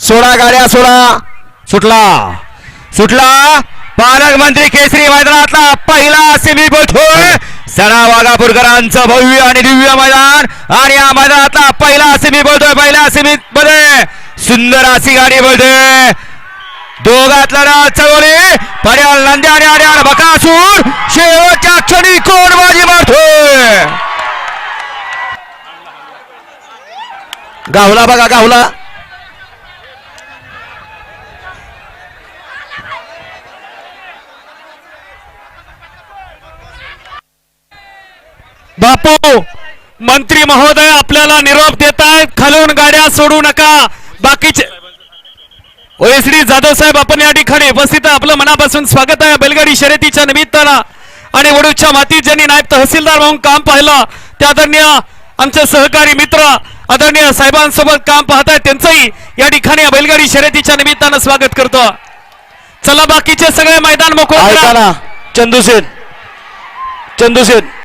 सोळा गाड्या सोडा. सुटला. सुटला. पालकमंत्री केसरी मैदानातला पहिला सेमी बोलतोय सणा वाघापूरकरांचं भव्य आणि दिव्य मैदान. आणि या मैदानातला पहिला सेमी बोलतोय पहिल्या सेमीत मध्ये सुंदर अशी गाडी बोलते दोघातला ना चवळे पर्याल नंद्या आणि आर्याल बकासूर. शेवटच्या क्षणी कोण बाजी मारतोय. गावला बघा गावला. बापू मंत्री महोदय आपल्याला निरोप देत आहेत खालून गाड्या सोडू नका. बाकीचे ओएसडी जाधव साहेब आपण या ठिकाणी उपस्थित आपलं मनापासून स्वागत आहे. बैलगाडी शर्यतीच्या निमित्तानं आणि वडूच्या मातीत ज्यांनी नायब तहसीलदार म्हणून काम पाहिलं त्या आदरणीय आमचे सहकारी मित्र आदरणीय साहेबांसोबत काम पाहत आहेत त्यांचंही या ठिकाणी बैलगाडी शर्यतीच्या निमित्तानं स्वागत करतो. चला बाकीचे सगळे मैदान मोकळे ऐका करा. चंदू चंदू